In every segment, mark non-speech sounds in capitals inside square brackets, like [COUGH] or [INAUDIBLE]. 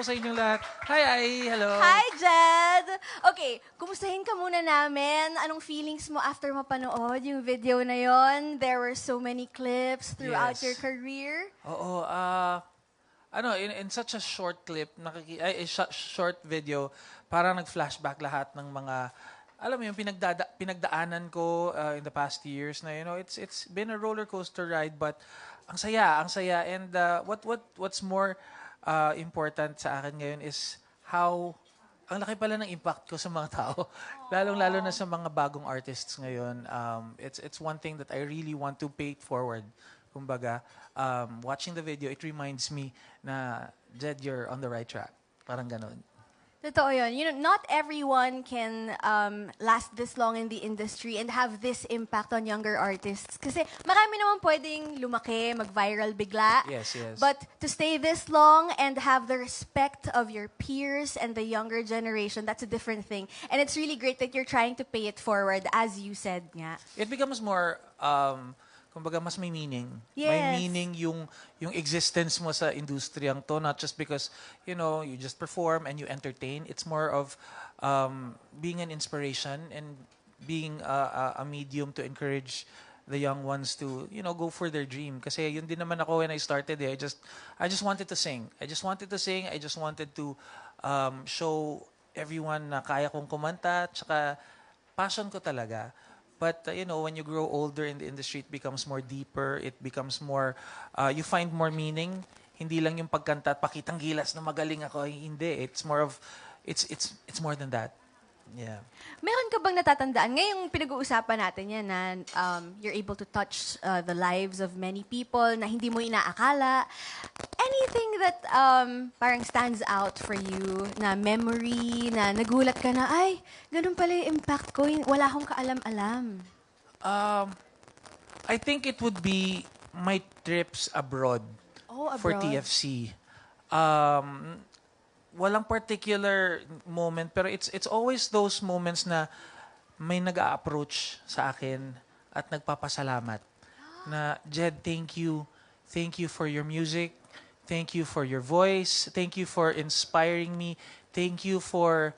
po sa inyong lahat. Hi, Ai. Hello. Hi, Jed! Okay, kumustahin ka muna namin. Anong feelings mo after mapanood yung video na yon? There were so many clips throughout Yes. your career. Oo, ah... ano, in, in such a short clip, nakiki, ay, eh, sh- short video, parang nag-flashback lahat ng mga, alam mo yung pinagdada, pinagdaanan ko uh, in the past years na, you know, it's it's been a roller coaster ride, but ang saya, ang saya. And uh, what what what's more uh, important sa akin ngayon is how ang laki pala ng impact ko sa mga tao. Lalong-lalo na sa mga bagong artists ngayon. Um, it's it's one thing that I really want to pay it forward. Kumbaga, um, watching the video, it reminds me na, Jed, you're on the right track. Parang ganun. Totoo yun. You know, not everyone can um, last this long in the industry and have this impact on younger artists. Kasi marami naman pwedeng lumaki, mag-viral bigla. Yes, yes. But to stay this long and have the respect of your peers and the younger generation, that's a different thing. And it's really great that you're trying to pay it forward, as you said nga. It becomes more, um, kumbaga, mas may meaning. Yes. May meaning yung, yung existence mo sa industriyang to, not just because, you know, you just perform and you entertain. It's more of um, being an inspiration and being a, a, a medium to encourage the young ones to, you know, go for their dream. Kasi yun din naman ako when I started eh. I just, I just wanted to sing. I just wanted to sing. I just wanted to um, show everyone na kaya kong kumanta. Tsaka passion ko talaga. But uh, you know, when you grow older in the industry, it becomes more deeper. It becomes more, uh, you find more meaning. Hindi lang yung pagkanta at pakitang gilas na magaling ako. Hindi. It's more of, it's it's it's more than that. Yeah. Meron ka bang natatandaan? Ngayong pinag-uusapan natin yan na um, you're able to touch uh, the lives of many people na hindi mo inaakala. Anything that um, parang stands out for you na memory, na nagulat ka na, ay, ganun pala yung impact ko, wala akong kaalam-alam. Um, I think it would be my trips abroad, Oh, for abroad. TFC. Um, walang particular moment, pero it's it's always those moments na may nag-a-approach sa akin at nagpapasalamat. Na, Jed, thank you. Thank you for your music. Thank you for your voice. Thank you for inspiring me. Thank you for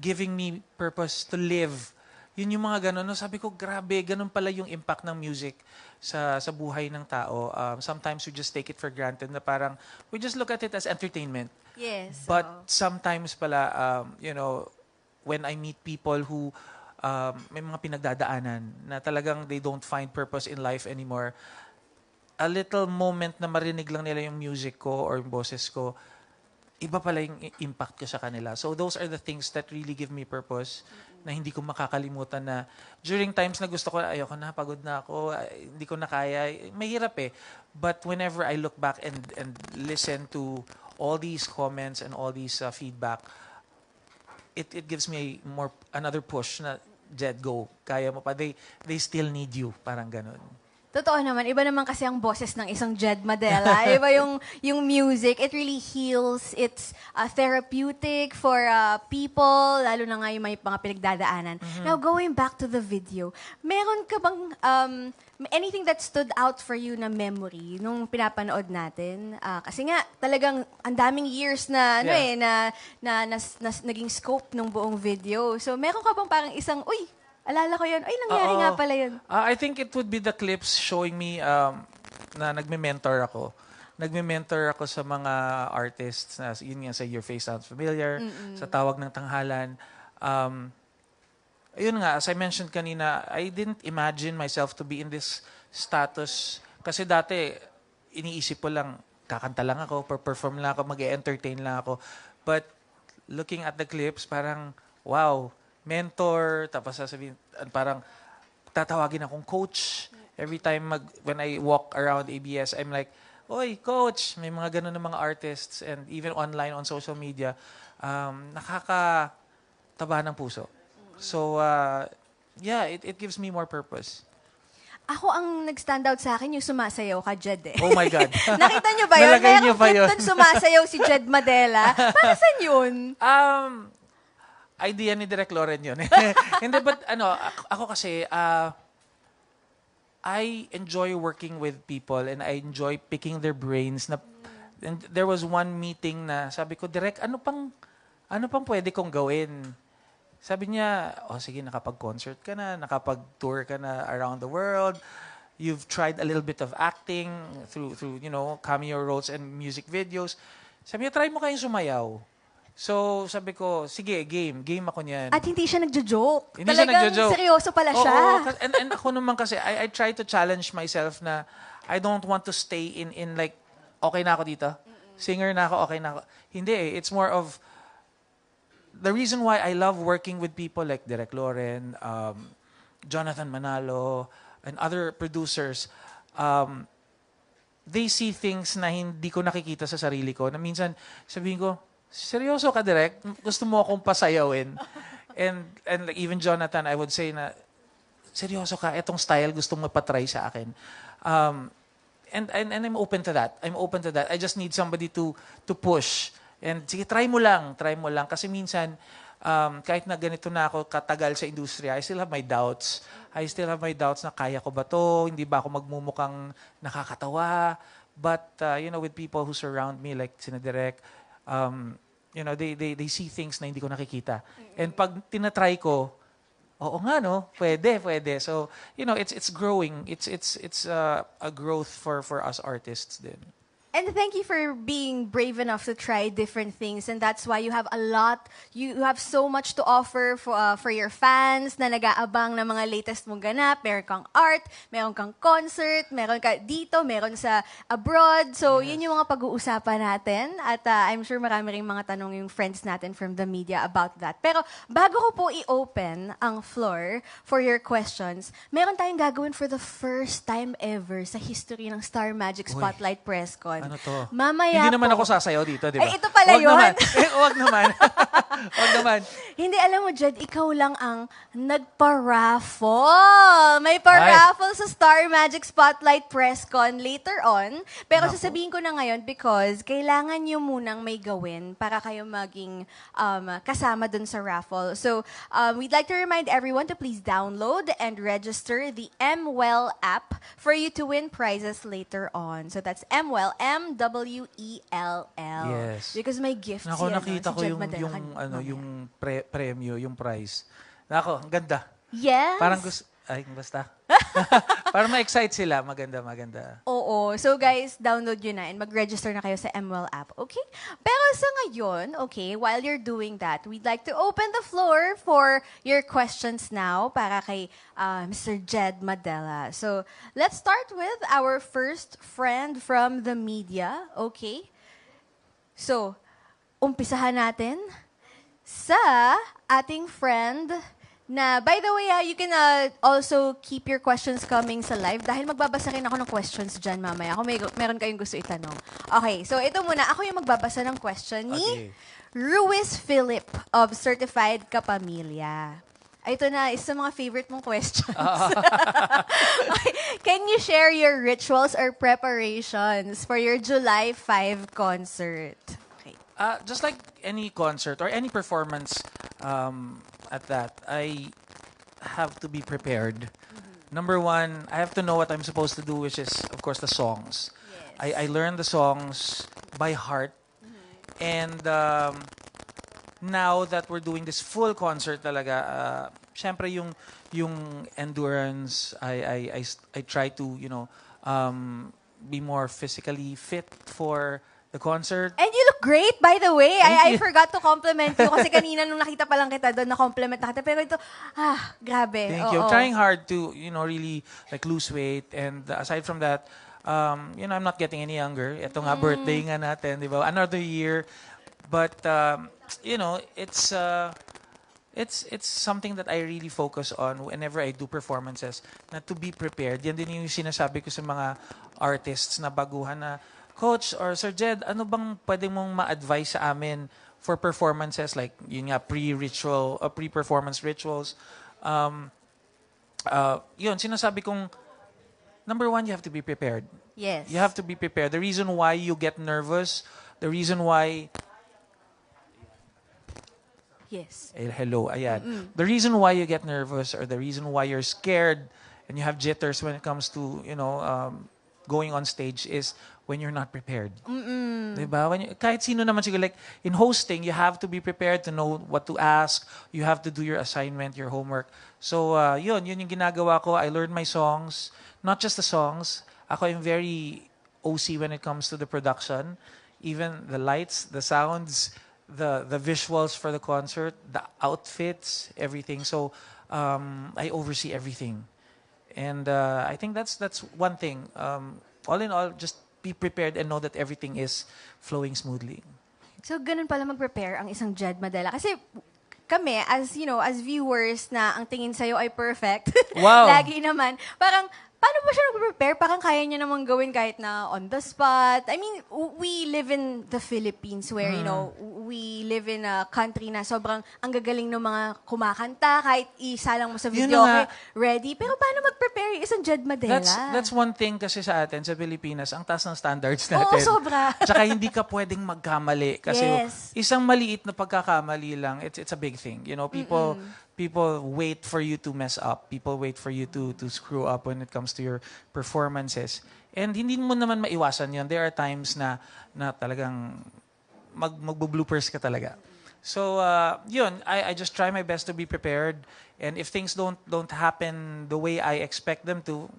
giving me purpose to live. Yun yung mga ganun. No? Sabi ko, grabe, ganun pala yung impact ng music sa sa buhay ng tao. Um, sometimes we just take it for granted na parang we just look at it as entertainment. Yes. But oo. sometimes pala, um, you know, when I meet people who um, may mga pinagdadaanan na talagang they don't find purpose in life anymore, a little moment na marinig lang nila yung music ko or yung boses ko, iba pala yung impact ko sa kanila. So those are the things that really give me purpose na hindi ko makakalimutan na during times na gusto ko, ayoko na, pagod na ako, hindi ko na kaya, mahirap eh. But whenever I look back and, and listen to all these comments and all these uh, feedback, it, it gives me more another push na, Jed, go. Kaya mo pa. They, they still need you. Parang ganun. Totoo naman, iba naman kasi ang boses ng isang Jed Madela. [LAUGHS] iba yung, yung music. It really heals. It's uh, therapeutic for uh, people, lalo na nga yung may mga pinagdadaanan. Now, going back to the video, meron ka bang um, anything that stood out for you na memory nung pinapanood natin? Ah, kasi nga, talagang ang daming years na, ano Yeah. eh, na, na, nas- nas- naging scope ng buong video. So, meron ka bang parang isang, uy, alala ko yun. Uy, nangyari Oo. nga pala yun. Ah, I think it would be the clips showing me um, na nagme-mentor ako. Nagme-mentor ako sa mga artists na yun nga sa Your Face Sounds Familiar, sa Tawag ng Tanghalan. Um, ayun nga, as I mentioned kanina, I didn't imagine myself to be in this status. Kasi dati, iniisip ko lang, kakanta lang ako, perform lang ako, mag-entertain lang ako. But looking at the clips, parang, wow, mentor, tapos sasabihin, uh, parang tatawagin akong coach. Every time mag, when I walk around ABS, I'm like, Oy, coach! May mga ganun ng mga artists and even online on social media, um, nakakataba ng puso. So, uh, yeah, it, it gives me more purpose. Ako ang nag-stand out sa akin yung sumasayaw ka, Jed eh. Oh my God. [LAUGHS] Nakita niyo ba yun? Nalagay niyo ba yun? sumasayaw si Jed Madela. Para saan yun? Um, idea ni Direk Loren yun. [LAUGHS] Hindi, but ano, ako, kasi, uh, I enjoy working with people and I enjoy picking their brains na And there was one meeting na sabi ko, Direk, ano pang, ano pang pwede kong gawin? Sabi niya, oh sige, nakapag-concert ka na, nakapag-tour ka na around the world. You've tried a little bit of acting through, through you know, cameo roles and music videos. Sabi niya, try mo kayong sumayaw. So, sabi ko, sige, game. Game ako niyan. At hindi siya nagjo-joke. Hindi siya Talagang nagjo-joke. seryoso pala Oo, siya. kas- and, and ako naman kasi, I, I try to challenge myself na I don't want to stay in, in like, okay na ako dito. Singer na ako, okay na ako. Hindi eh. It's more of, the reason why I love working with people like Derek Loren, um, Jonathan Manalo, and other producers, um, they see things na hindi ko nakikita sa sarili ko. Na minsan, sabihin ko, seryoso ka, Direk? Gusto mo akong pasayawin? And, and like even Jonathan, I would say na, seryoso ka, etong style gusto mo patry sa akin. Um, and, and, and I'm open to that. I'm open to that. I just need somebody to, to push. And sige, try mo lang, try mo lang. Kasi minsan, um, kahit na ganito na ako katagal sa industriya, I still have my doubts. I still have my doubts na kaya ko ba to? Hindi ba ako magmumukhang nakakatawa? But, uh, you know, with people who surround me, like sina Direk, um, you know, they, they, they see things na hindi ko nakikita. And pag tinatry ko, oo nga, no? Pwede, pwede. So, you know, it's it's growing. It's it's it's uh, a growth for for us artists din. And thank you for being brave enough to try different things. And that's why you have a lot, you have so much to offer for, uh, for your fans na nag-aabang ng mga latest mong ganap. Meron kang art, meron kang concert, meron ka dito, meron sa abroad. So, yun yung mga pag-uusapan natin. At uh, I'm sure marami rin mga tanong yung friends natin from the media about that. Pero bago ko po i-open ang floor for your questions, meron tayong gagawin for the first time ever sa history ng Star Magic. Spotlight Press Con. Ano to? Mamaya Hindi naman po. ako sasayaw dito, di ba? Ay, ito pala Wag yun. Naman. [LAUGHS] Eh, wag naman. [LAUGHS] wag naman. [LAUGHS] Hindi, alam mo, Jed, ikaw lang ang nagpa-raffle. May pa-raffle sa Star Magic Spotlight Press Con later on. Pero Naku. sasabihin ko na ngayon because kailangan nyo munang may gawin para kayo maging um, kasama dun sa raffle. So, um, we'd like to remind everyone to please download and register the MWell app for you to win prizes later on. So, that's MWell, M-W-E-L-L. Yes. Because may gift Nako, si, ano, nakita si ko Jed yung, Madela yung, ano, mamaya. yung pre- premyo, yung prize. Nako, ang ganda. Yes. Parang gusto, ay, basta. [LAUGHS] Parang ma-excite sila. Maganda, maganda. Oo. So guys, download yun na and mag-register na kayo sa MWell app, okay? Pero sa ngayon, okay, while you're doing that, we'd like to open the floor for your questions now para kay uh, Mr. Jed Madela. So let's start with our first friend from the media, okay? So, umpisahan natin sa ating friend na, by the way, ah, you can uh, also keep your questions coming sa live dahil magbabasa rin ako ng questions dyan mamaya kung may, meron kayong gusto itanong. Okay, so ito muna. Ako yung magbabasa ng question ni Okay. Ruiz Philip of Certified Kapamilya. Ito na, isa sa mga favorite mong questions. [LAUGHS] Okay, Can you share your rituals or preparations for your July 5 concert? Uh, just like any concert or any performance um, at that, I have to be prepared. Number one, I have to know what I'm supposed to do, which is, of course, the songs. I, I learn the songs by heart. And um, now that we're doing this full concert talaga, uh, syempre yung, yung endurance, I I I try to, you know, um, be more physically fit for the concert. And you look great, by the way. I, I you. forgot to compliment you kasi [LAUGHS] kanina nung nakita pa lang kita doon, na-compliment na kita. Pero ito, ah, grabe. Thank you. Oo. I'm trying hard to, you know, really like lose weight. And aside from that, um, you know, I'm not getting any younger. Ito nga, birthday nga natin, di ba? Another year. But, um, you know, it's, uh, it's, it's something that I really focus on whenever I do performances, na to be prepared. Yan din yung sinasabi ko sa mga artists na baguhan na, Coach or Sir Jed, ano bang pwede mong ma-advise sa amin for performances like yun nga pre-ritual, uh, pre-performance rituals? Um, uh, yun, sinasabi kong, number one, you have to be prepared. Yes. You have to be prepared. The reason why you get nervous, the reason why Yes. Eh, hello, ayan. The reason why you get nervous or the reason why you're scared and you have jitters when it comes to, you know, um, going on stage is when you're not prepared. Diba? When you, kahit sino naman siguro, like, in hosting, you have to be prepared to know what to ask. You have to do your assignment, your homework. So, uh, yun, yun yung ginagawa ko. I learned my songs. Not just the songs. Ako am very OC when it comes to the production. Even the lights, the sounds, the the visuals for the concert, the outfits, everything. So, um, I oversee everything. And uh, I think that's that's one thing. Um, all in all, just be prepared and know that everything is flowing smoothly. So, ganun pala mag-prepare ang isang Jed Madela. Kasi kami, as you know, as viewers na ang tingin sa'yo ay perfect. [LAUGHS] Wow. Lagi naman. Parang, paano ba siya nag-prepare? Parang kaya niya naman gawin kahit na on the spot. I mean, we live in the Philippines where, you know, we live in a country na sobrang ang gagaling ng mga kumakanta kahit isa lang mo sa video, okay, ready. Pero paano mag-prepare isang Jed Madela? That's that's one thing kasi sa atin sa Pilipinas, ang taas ng standards Oo, natin. sobra. [LAUGHS] Tsaka hindi ka pwedeng magkamali kasi Yes. isang maliit na pagkakamali lang, it's it's a big thing. You know, people people wait for you to mess up. People wait for you to to screw up when it comes to your performances. And hindi mo naman maiwasan 'yon. There are times na na talagang mag magbo-bloopers ka talaga. So, uh, yun, I, I just try my best to be prepared. And if things don't don't happen the way I expect them to,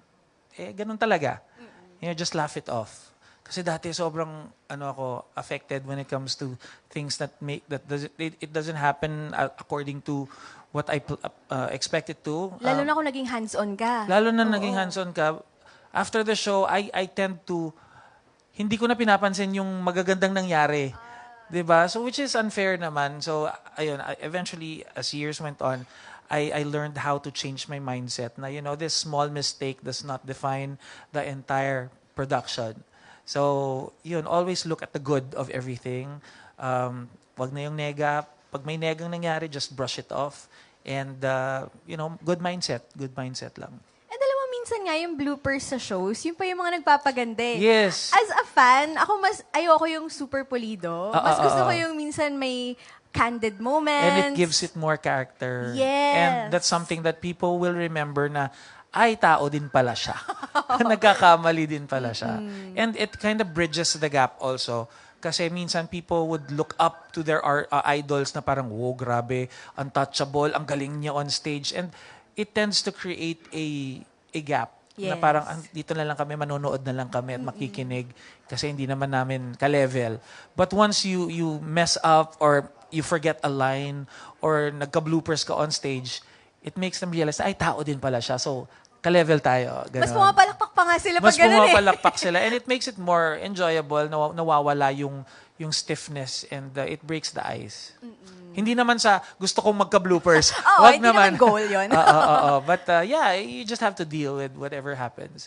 eh, ganun talaga. You know, just laugh it off. Kasi dati sobrang ano ako affected when it comes to things that make that does it, it doesn't happen according to what I pl- uh, expected to. Lalo Um, na kung naging hands-on ka. Lalo na Oo. naging hands-on ka, after the show, I, I tend to, hindi ko na pinapansin yung magagandang nangyari. 'Di ba So, which is unfair naman. So, ayun, I, eventually, as years went on, I, I learned how to change my mindset na, you know, this small mistake does not define the entire production. So, yun, always look at the good of everything. Um, wag na yung nega. Pag may negang nangyari, just brush it off. And, uh, you know, good mindset. Good mindset lang. And alam mo, minsan nga yung bloopers sa shows, yun pa yung mga nagpapaganda eh. Yes. As a fan, ako mas, ayoko yung super pulido. Ah, mas ah, gusto ah, ko ah. yung minsan may candid moments. And it gives it more character. Yes. And that's something that people will remember na, ay, tao din pala siya. [LAUGHS] Nagkakamali din pala siya. And it kind of bridges the gap also. Kasi minsan people would look up to their uh, idols na parang, wow, grabe, untouchable, ang galing niya on stage. And it tends to create a a gap. Na Yes. parang, "Ah, dito na lang kami, manonood na lang kami at makikinig kasi hindi naman namin ka-level. But once you you mess up or you forget a line or nagka-bloopers ka on stage, it makes them realize, ay, tao din pala siya. So, ka-level tayo. Ganon. Mas pumapalakpak pa nga sila Mas pag ganun eh. pumapalakpak sila. And it [LAUGHS] makes it more enjoyable, nawa- nawawala yung yung stiffness and uh, it breaks the ice. Hindi naman sa gusto kong magka-bloopers. [LAUGHS] Oo, Wag hindi naman goal yun. [LAUGHS] Oo, oo, oo. But uh, yeah, you just have to deal with whatever happens.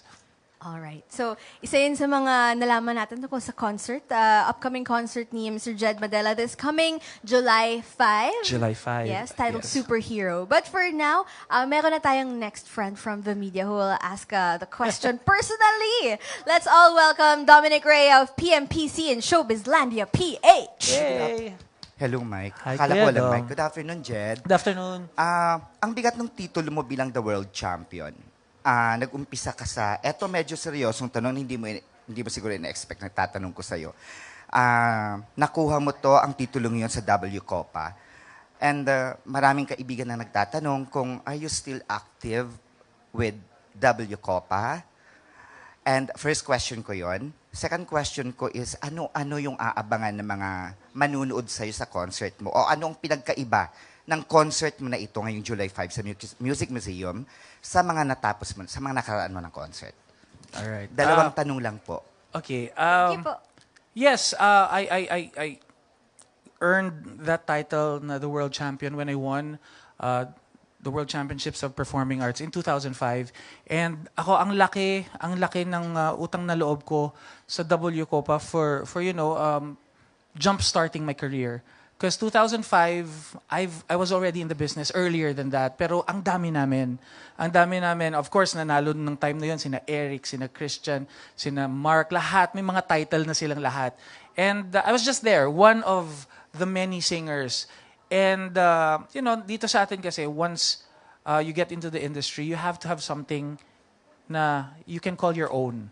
Alright. So, isa yun sa mga nalaman natin tungkol sa concert. uh, upcoming concert ni Mr. Jed Madela this coming July 5. July 5. Yes, titled Yes. Superhero. But for now, uh, meron na tayong next friend from the media who will ask uh, the question [LAUGHS] personally. Let's all welcome Dominic Ray of PMPC in Showbizlandia, PH. Yay! Hello, Mike. Hi, Kuya ko lang. Mike. Good afternoon, Jed. Good afternoon. Ah, ang bigat ng titulo mo bilang the world champion. Ah, nag-umpisa ka sa, eto medyo seryosong tanong, hindi mo, hindi mo siguro ina-expect na tatanong ko sa'yo. Ah, nakuha mo to, ang titulong yun sa W Copa. And ah, maraming kaibigan na nagtatanong kung are you still active with W Copa? And first question ko yon. Second question ko is, ano-ano yung aabangan ng mga manunood sa'yo sa concert mo? O anong pinagkaiba ng concert mo na ito ngayong July 5 sa Mu- Music Museum sa mga natapos mo, sa mga nakaraan mo ng concert? All right. Dalawang Ah, tanong lang po. okay. Um, po. Yes, uh, I, I, I, I earned that title na the world champion when I won uh, the World Championships of Performing Arts in 2005. And ako, ang laki, ang laki ng uh, utang na loob ko sa W Copa for, for you know, um, jump-starting my career. Because 2005, I've, I was already in the business earlier than that. Pero ang dami namin. Ang dami namin. Of course, nanalo ng time na yun. Sina Eric, sina Christian, sina Mark. Lahat. May mga title na silang lahat. And uh, I was just there. One of the many singers. And, uh, you know, dito sa atin kasi, once uh, you get into the industry, you have to have something na you can call your own.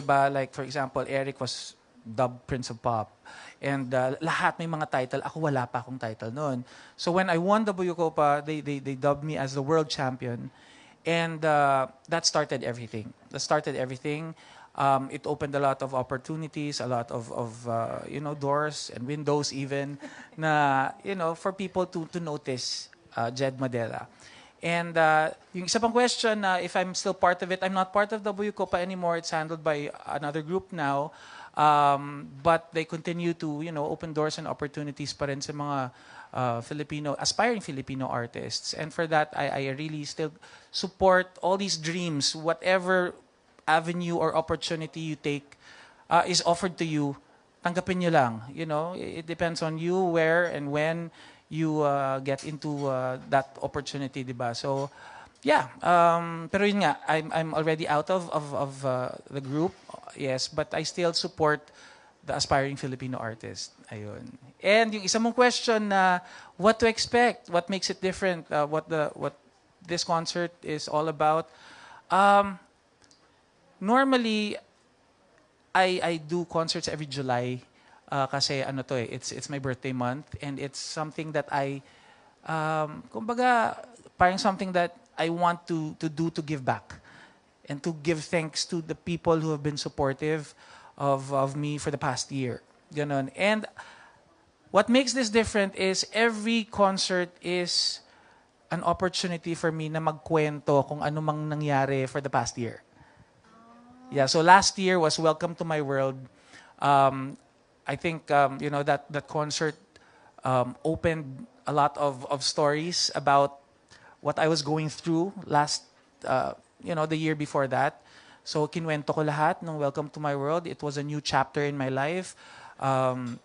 ba? Like, for example, Eric was dub Prince of Pop. And uh, lahat may mga title. Ako wala pa akong title noon. So when I won W Copa, they, they, they dubbed me as the world champion. And uh, that started everything. That started everything. Um, it opened a lot of opportunities, a lot of, of uh, you know, doors and windows even, [LAUGHS] na, you know, for people to, to notice uh, Jed Madela. And uh, yung isa pang question, uh, if I'm still part of it, I'm not part of W Copa anymore. It's handled by another group now. Um, but they continue to, you know, open doors and opportunities pa rin sa mga uh, Filipino, aspiring Filipino artists. And for that, I, I really still support all these dreams, whatever avenue or opportunity you take uh, is offered to you, tanggapin nyo lang. You know, it depends on you where and when you uh, get into uh, that opportunity, di ba? So, yeah. Um, pero yun nga, I'm, I'm already out of, of, of uh, the group, yes, but I still support the aspiring Filipino artist. Ayun. And yung isa mong question na what to expect, what makes it different, uh, what the what this concert is all about. Um, normally, I I do concerts every July uh, kasi ano to eh, it's it's my birthday month and it's something that I um kumbaga parang something that I want to to do to give back and to give thanks to the people who have been supportive of of me for the past year. Ganon. And what makes this different is every concert is an opportunity for me na magkwento kung ano mang nangyari for the past year. Yeah, so last year was Welcome to My World. Um, I think um, you know that that concert um, opened a lot of, of stories about what I was going through last uh, you know the year before that. So kinwento ko lahat ng Welcome to My World. It was a new chapter in my life. Um,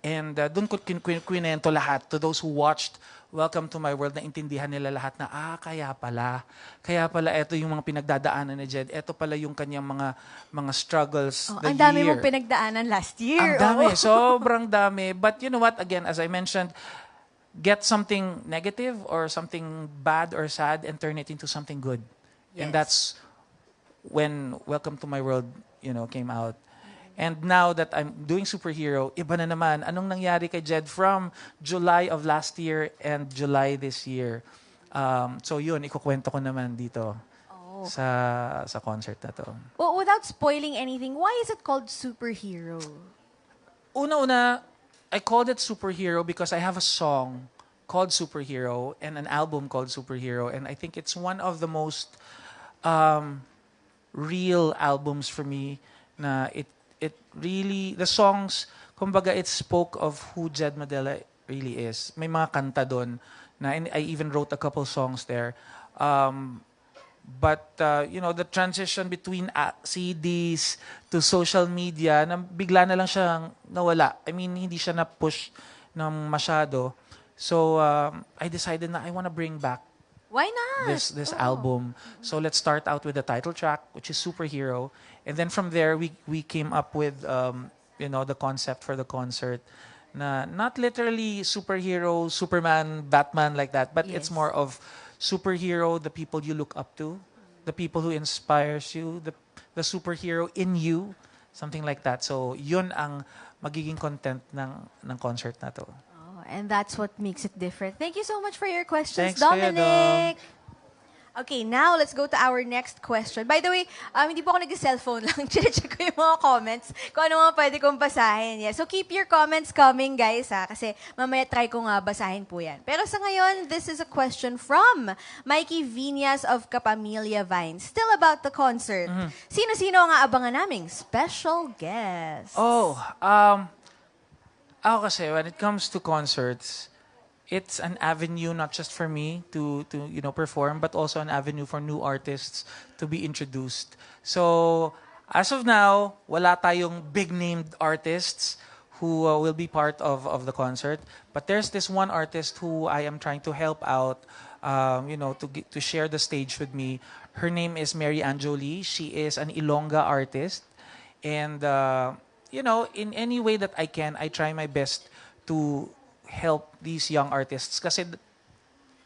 and uh, doon ko kin- kin- kwinento lahat to those who watched Welcome to My World na intindihan nila lahat na, ah, kaya pala. Kaya pala, ito yung mga pinagdadaanan ni Jed. Ito pala yung kanyang mga mga struggles Oh, the ang dami year. mong pinagdaanan last year. Ang dami. Oo. Sobrang dami. But you know what? Again, as I mentioned, get something negative or something bad or sad and turn it into something good. And Yes. that's when Welcome to My World, you know, came out. And now that I'm doing superhero, iba na naman. Anong nangyari kay Jed from July of last year and July this year? Um, so yun, ikukwento ko naman dito Oh. sa sa concert na to. Well, without spoiling anything, why is it called superhero? Una-una, I called it Superhero because I have a song called Superhero and an album called Superhero. And I think it's one of the most um, real albums for me na it it really, the songs, kumbaga it spoke of who Jed Madela really is. May mga kanta doon na and I even wrote a couple songs there. Um, but uh, you know the transition between uh, CDs to social media na bigla na lang siyang nawala. I mean hindi siya na push ng masyado. So um, I decided na I want to bring back Why not? this this Oh. album. So let's start out with the title track, which is Superhero, and then from there we we came up with um, you know the concept for the concert. Na not literally superhero, Superman, Batman like that, but it's Yes. more of superhero, the people you look up to, the people who inspires you, the the superhero in you, something like that. So yun ang magiging content ng ng concert na to. And that's what makes it different. Thank you so much for your questions, Thanks, Dominic. Okay, now let's go to our next question. By the way, um, hindi po ako nag-cellphone lang. [LAUGHS] Chine-check ko yung mga comments kung ano mga pwede kong basahin. Yeah. So keep your comments coming, guys, ha? Kasi mamaya try ko nga basahin po yan. Pero sa ngayon, this is a question from Mikey Viñas of Capamilia Vines. Still about the concert. Mm-hmm. Sino-sino ang aabangan naming special guest? Oh, um, ako kasi when it comes to concerts, it's an avenue not just for me to to you know perform, but also an avenue for new artists to be introduced. So as of now, wala tayong big named artists who uh, will be part of of the concert, but there's this one artist who I am trying to help out. Um, you know, to get, to share the stage with me. Her name is Mary Anjoli. She is an Ilongga artist. And, uh, you know, in any way that I can, I try my best to help these young artists. Kasi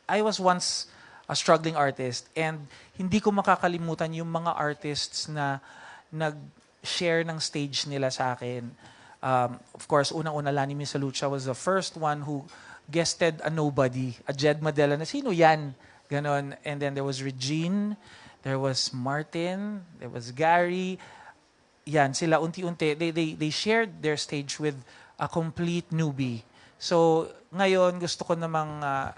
I was once a struggling artist and hindi ko makakalimutan yung mga artists na nag share ng stage nila sa akin. Um, of course, unang-una, Lani Misalucha was the first one who guested a nobody, a Jed Madela na sino yan? Ganon. And then there was Regine, there was Martin, there was Gary. Yan, sila unti-unti, they, they, they shared their stage with a complete newbie. So, ngayon, gusto ko namang ah,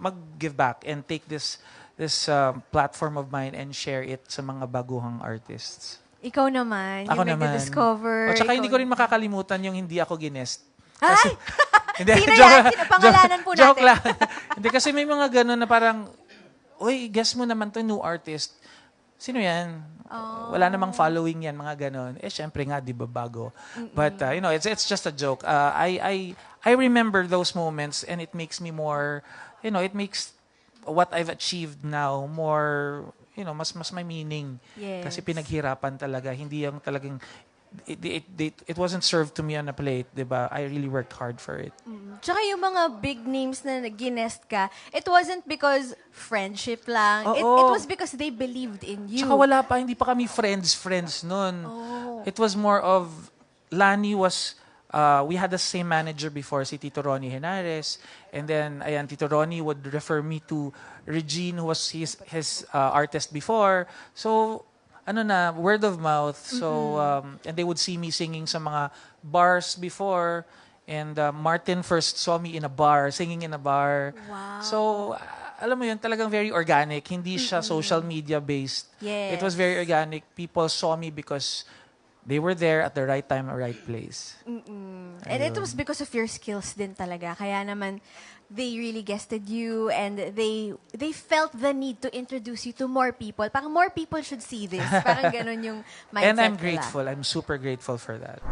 mag-give back and take this this um, platform of mine and share it sa mga baguhang artists. Ikaw naman, Ako yung naman. discover O tsaka hindi ko rin makakalimutan yung hindi ako ginest. Ay! [LAUGHS] Hindi, Sino joke- yan? Sino? Pangalanan po joke natin. lang. [LAUGHS] hindi kasi may mga ganun na parang, uy, guess mo naman to new artist. Sino yan? Oh. Wala namang following yan, mga ganun. Eh, syempre nga, di ba, bago. But, uh, you know, it's it's just a joke. Uh, I, I, I remember those moments and it makes me more, you know, it makes what I've achieved now more, you know, mas mas may meaning. Yes. Kasi pinaghirapan talaga. Hindi yung talagang, it, it, it, it wasn't served to me on a plate, di ba? I really worked hard for it. Tsaka yung mga big names na ginest ka, it wasn't because friendship lang. It, Oo. it was because they believed in you. Tsaka wala pa, hindi pa kami friends, friends nun. Oh. It was more of, Lani was, uh, we had the same manager before, si Tito Ronnie Henares. And then, ayan, Tito Ronnie would refer me to Regine, who was his, his uh, artist before. So, ano na, word of mouth. So, um, and they would see me singing sa mga bars before. And uh, Martin first saw me in a bar, singing in a bar. Wow. So, uh, alam mo yun, talagang very organic. Hindi siya social media based. Yes. It was very organic. People saw me because they were there at the right time, right place. And it was because of your skills din talaga. Kaya naman, they really guested you and they they felt the need to introduce you to more people. Parang more people should see this. Parang [LAUGHS] ganun yung mindset and I'm nila. grateful. I'm super grateful for that.